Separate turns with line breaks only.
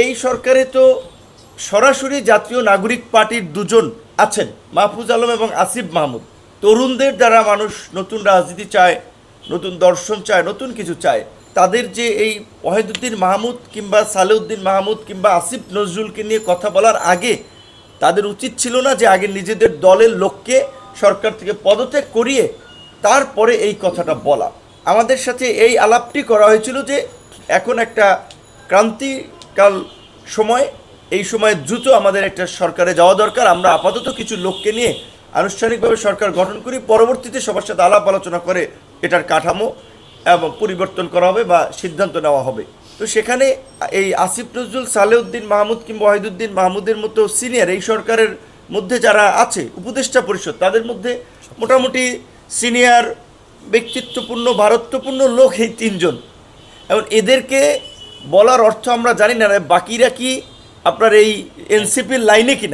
এই সরকারে তো সরাসরি জাতীয় নাগরিক পার্টির দুজন আছেন, মাহফুজ আলম এবং আসিফ মাহমুদ। তরুণদের দ্বারা মানুষ নতুন রাজনীতি চায়, নতুন দর্শন চায়, নতুন কিছু চায়, তাদের যে এই ওয়াহিদুদ্দিন মাহমুদ কিংবা সালেউদ্দিন মাহমুদ কিংবা আসিফ নজরুলকে নিয়ে কথা বলার আগে তাদের উচিত ছিল না যে আগে নিজেদের দলের লোককে সরকার থেকে পদত্যাগ করিয়ে তারপরে এই কথাটা বলা। আমাদের সাথে এই আলাপটি করা হয়েছিল যে এখন একটা ক্রান্তিকাল সময়, এই সময় দ্রুত আমাদের একটা সরকারে যাওয়া দরকার। আমরা আপাতত কিছু লোককে নিয়ে আনুষ্ঠানিকভাবে সরকার গঠন করি। পরবর্তীতে সবার সাথে আলাপ আলোচনা করে এটার কাঠামো এবং পরিবর্তন করা হবে বা সিদ্ধান্ত নেওয়া হবে। তো সেখানে এই আসিফ নজরুল, সালেউদ্দিন মাহমুদ কিংবা ওয়াহিদুদ্দিন মাহমুদের মতো সিনিয়র এই সরকারের মধ্যে যারা আছে, উপদেষ্টা পরিষদ, তাদের মধ্যে মোটামুটি সিনিয়র, ব্যক্তিত্বপূর্ণ, ভারত্বপূর্ণ লোক এই তিনজন। এবং এদেরকে বলার অর্থ আমরা জানি না বাকিরা কি আপনার এই এনসিপির লাইনে কিনা?